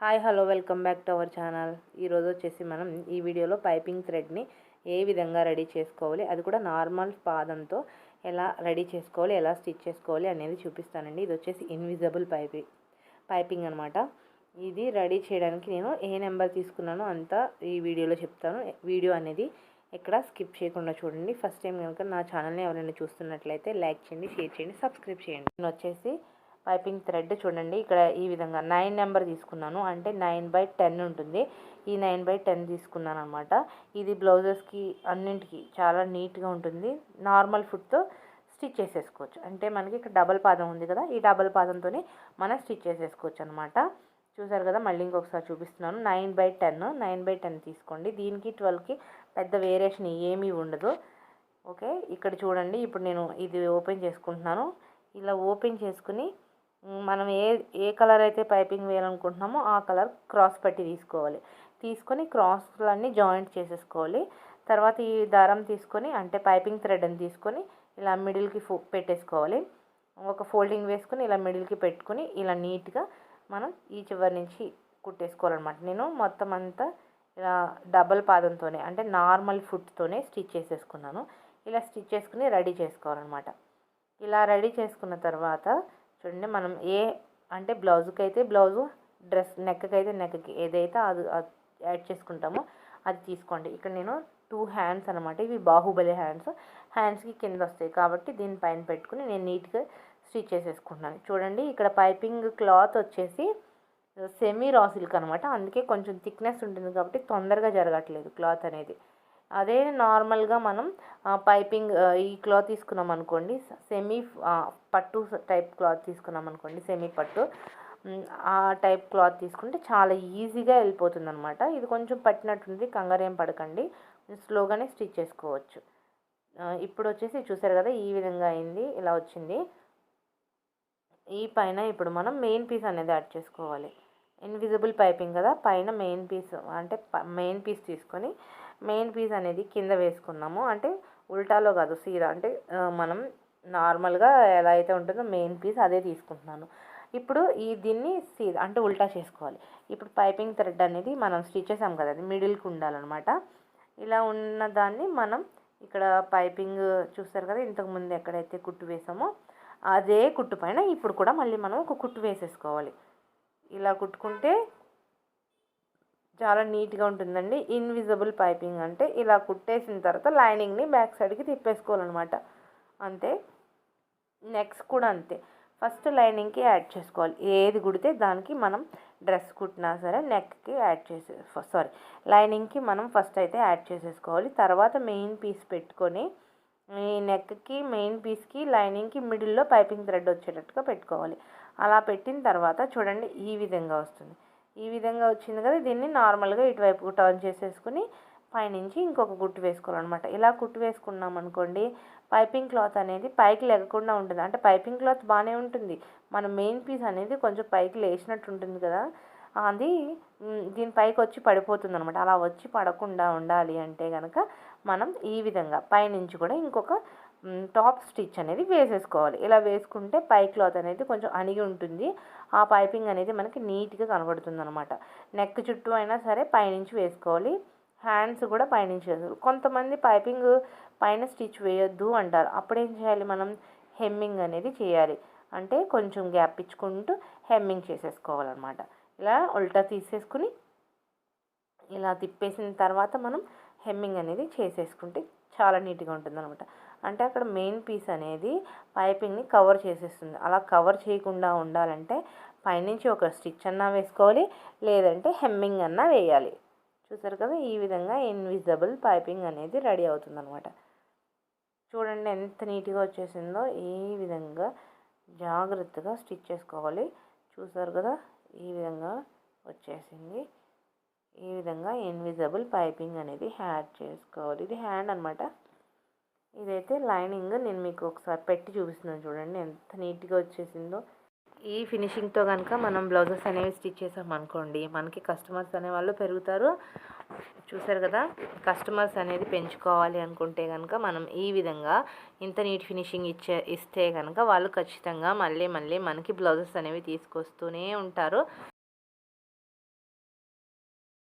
Hi hello welcome back to our channel. ఈరోజు వచ్చేసి మనం ఈ వీడియోలో పైపింగ్ థ్రెడ్ని ఏ విధంగా రెడీ చేసుకోవాలి అది కూడా నార్మల్ పాదంతో ఎలా రెడీ చేసుకోవాలి ఎలా స్టిచ్ చేసుకోవాలి అనేది చూపిస్తానండి. ఇది వచ్చేసి ఇన్విజిబుల్ పైపింగ్ పైపింగ్ అనమాట ఇది రెడీ చేయడానికి నేను ఏ నెంబర్ తీసుకున్నానో అంతా ఈ వీడియోలో చెప్తాను. వీడియో అనేది ఎక్కడ స్కిప్ చేయకుండా చూడండి. ఫస్ట్ టైం కనుక నా ఛానల్ని ఎవరైనా చూస్తున్నట్లయితే లైక్ చేయండి షేర్ చేయండి సబ్స్క్రైబ్ చేయండి. నేను వచ్చేసి పైపింగ్ థ్రెడ్ చూడండి. ఇక్కడ ఈ విధంగా నైన్ నెంబర్ తీసుకున్నాను. అంటే నైన్ బై టెన్ ఉంటుంది. ఈ నైన్ బై టెన్ తీసుకున్నాను అనమాట ఇది బ్లౌజెస్కి అన్నింటికి చాలా నీట్గా ఉంటుంది. నార్మల్ ఫుడ్తో స్టిచ్ చేసేసుకోవచ్చు. అంటే మనకి ఇక్కడ డబల్ పాదం ఉంది కదా. ఈ డబల్ పాదంతో మనం స్టిచ్ చేసేసుకోవచ్చు అనమాట చూసారు కదా? మళ్ళీ ఇంకొకసారి చూపిస్తున్నాను. Nine by ten nine by ten తీసుకోండి. దీనికి ట్వెల్వ్కి పెద్ద వేరియేషన్ ఏమీ ఉండదు. ఓకే? ఇక్కడ చూడండి. ఇప్పుడు నేను ఇది ఓపెన్ చేసుకుంటున్నాను. ఇలా ఓపెన్ చేసుకుని మనం ఏ ఏ కలర్ అయితే పైపింగ్ వేయాలనుకుంటున్నామో ఆ కలర్ క్రాస్ పట్టి తీసుకోవాలి. తీసుకొని క్రాస్లన్నీ జాయింట్ చేసేసుకోవాలి. తర్వాత ఈ దారం తీసుకొని అంటే పైపింగ్ థ్రెడ్ని తీసుకొని ఇలా మిడిల్కి ఫో పెట్టేసుకోవాలి. ఒక ఫోల్డింగ్ వేసుకొని ఇలా మిడిల్కి పెట్టుకొని ఇలా నీట్గా మనం ఈ చివరి నుంచి కుట్టేసుకోవాలన్నమాట. నేను మొత్తం అంతా ఇలా డబల్ పాదంతోనే అంటే నార్మల్ ఫుట్తోనే స్టిచ్ చేసేసుకున్నాను. ఇలా స్టిచ్ చేసుకుని రెడీ చేసుకోవాలన్నమాట. ఇలా రెడీ చేసుకున్న తర్వాత చూడండి మనం ఏ అంటే బ్లౌజ్కి అయితే బ్లౌజు డ్రెస్ నెక్కి అయితే నెక్కి ఏదైతే అది యాడ్ చేసుకుంటామో అది తీసుకోండి. ఇక్కడ నేను టూ హ్యాండ్స్ అనమాట ఇవి బాహుబలి హ్యాండ్స్ హ్యాండ్స్కి కింద వస్తాయి కాబట్టి దీనిపైన పెట్టుకుని నేను నీట్గా స్టిచ్ చేసేసుకుంటున్నాను. చూడండి ఇక్కడ పైపింగ్ క్లాత్ వచ్చేసి సెమీ రా సిల్క్ అనమాట అందుకే కొంచెం థిక్నెస్ ఉంటుంది కాబట్టి తొందరగా జరగట్లేదు క్లాత్ అనేది. అదే నార్మల్గా మనం పైపింగ్ ఈ క్లాత్ తీసుకున్నాం అనుకోండి సెమీ పట్టు టైప్ క్లాత్ తీసుకున్నాం అనుకోండి సెమీ పట్టు ఆ టైప్ క్లాత్ తీసుకుంటే చాలా ఈజీగా వెళ్ళిపోతుంది అనమాట ఇది కొంచెం పట్టినట్టుంది కంగారేం పడకండి స్లోగానే స్టిచ్ చేసుకోవచ్చు. ఇప్పుడు వచ్చేసి చూసారు కదా ఈ విధంగా అయింది ఇలా వచ్చింది. ఈ పైన ఇప్పుడు మనం మెయిన్ పీస్ అనేది యాడ్ చేసుకోవాలి. ఇన్విజిబుల్ పైపింగ్ కదా పైన మెయిన్ పీస్ అంటే మెయిన్ పీస్ తీసుకొని మెయిన్ పీస్ అనేది కింద వేసుకున్నాము. అంటే ఉల్టాలో కాదు సీదా. అంటే మనం నార్మల్గా ఎలా అయితే ఉంటుందో మెయిన్ పీస్ అదే తీసుకుంటున్నాను. ఇప్పుడు ఈ దీన్ని సీదా అంటే ఉల్టా చేసుకోవాలి. ఇప్పుడు పైపింగ్ థ్రెడ్ అనేది మనం స్టిచ్ చేసాం కదా అది మిడిల్కి ఉండాలన్నమాట. ఇలా ఉన్న దాన్ని మనం ఇక్కడ పైపింగ్ చూస్తారు కదా ఇంతకుముందు ఎక్కడైతే కుట్టు వేసామో అదే కుట్టు పైన ఇప్పుడు కూడా మళ్ళీ మనం ఒక కుట్టు వేసేసుకోవాలి. ఇలా కుట్టుకుంటే చాలా నీట్గా ఉంటుందండి. ఇన్విజిబుల్ పైపింగ్ అంటే ఇలా కుట్టేసిన తర్వాత లైనింగ్ని బ్యాక్ సైడ్కి తిప్పేసుకోవాలన్నమాట. అంతే. నెక్స్ట్ కూడా అంతే. ఫస్ట్ లైనింగ్కి యాడ్ చేసుకోవాలి. ఏది కుడితే దానికి మనం డ్రెస్ కుట్టినా సరే నెక్కి యాడ్ చేసే సారీ లైనింగ్కి మనం ఫస్ట్ అయితే యాడ్ చేసేసుకోవాలి. తర్వాత మెయిన్ పీస్ పెట్టుకొని ఈ నెక్కి మెయిన్ పీస్కి లైనింగ్కి మిడిల్లో పైపింగ్ థ్రెడ్ వచ్చేటట్టుగా పెట్టుకోవాలి. అలా పెట్టిన తర్వాత చూడండి ఈ విధంగా వస్తుంది. ఈ విధంగా వచ్చింది కదా దీన్ని నార్మల్గా ఇటువైపు టర్న్ చేసేసుకుని పైనుంచి ఇంకొక కుట్టు వేసుకోవాలన్నమాట. ఇలా కుట్టు వేసుకున్నాం అనుకోండి పైపింగ్ క్లాత్ అనేది పైకి లేకుండా ఉంటుంది. అంటే పైపింగ్ క్లాత్ బాగానే ఉంటుంది. మన మెయిన్ పీస్ అనేది కొంచెం పైకి లేచినట్టు ఉంటుంది కదా. అది దీని పైకి వచ్చి పడిపోతుంది అనమాట అలా వచ్చి పడకుండా ఉండాలి అంటే కనుక మనం ఈ విధంగా పైనుంచి కూడా ఇంకొక టాప్ స్టిచ్ అనేది వేసేసుకోవాలి. ఇలా వేసుకుంటే పై క్లాత్ అనేది కొంచెం అణిగి ఉంటుంది. ఆ పైపింగ్ అనేది మనకి నీట్గా కనబడుతుంది అనమాట నెక్ చుట్టూ అయినా సరే పైనుంచి వేసుకోవాలి. హ్యాండ్స్ కూడా పైనుంచి వేసుకోవాలి. కొంతమంది పైపింగ్ పైన స్టిచ్ వేయొద్దు అంటారు. అప్పుడేం చేయాలి మనం? హెమ్మింగ్ అనేది చేయాలి. అంటే కొంచెం గ్యాప్ ఇచ్చుకుంటూ హెమ్మింగ్ చేసేసుకోవాలన్నమాట. ఇలా ఉల్టా తీసేసుకుని ఇలా తిప్పేసిన తర్వాత మనం హెమ్మింగ్ అనేది చేసేసుకుంటే చాలా నీట్గా ఉంటుంది అనమాట అంటే అక్కడ మెయిన్ పీస్ అనేది పైపింగ్ని కవర్ చేసేస్తుంది. అలా కవర్ చేయకుండా ఉండాలంటే పైనుంచి ఒక స్టిచ్ అన్నా వేసుకోవాలి లేదంటే హెమ్మింగ్ అన్నా వేయాలి. చూసారు కదా ఈ విధంగా ఇన్విజిబుల్ పైపింగ్ అనేది రెడీ అవుతుంది అనమాట చూడండి ఎంత నీట్గా వచ్చేసిందో. ఈ విధంగా జాగ్రత్తగా స్టిచ్ చేసుకోవాలి. చూసారు కదా ఈ విధంగా వచ్చేసింది. ఈ విధంగా ఇన్విజిబుల్ పైపింగ్ అనేది హ్యాడ్ చేసుకోవాలి. ఇది హ్యాండ్ అనమాట ఇదైతే లైనింగ్ నేను మీకు ఒకసారి పెట్టి చూపిస్తున్నాను చూడండి ఎంత నీట్గా వచ్చేసిందో. ఈ ఫినిషింగ్తో కనుక మనం బ్లౌజెస్ అనేవి స్టిచ్ చేసాం అనుకోండి మనకి కస్టమర్స్ అనేవాళ్ళు పెరుగుతారు. చూసారు కదా కస్టమర్స్ అనేది పెంచుకోవాలి అనుకుంటే కనుక మనం ఈ విధంగా ఇంత నీట్ ఫినిషింగ్ ఇచ్చే ఇస్తే కనుక వాళ్ళు ఖచ్చితంగా మళ్ళీ మళ్ళీ మనకి బ్లౌజెస్ అనేవి తీసుకొస్తూనే ఉంటారు.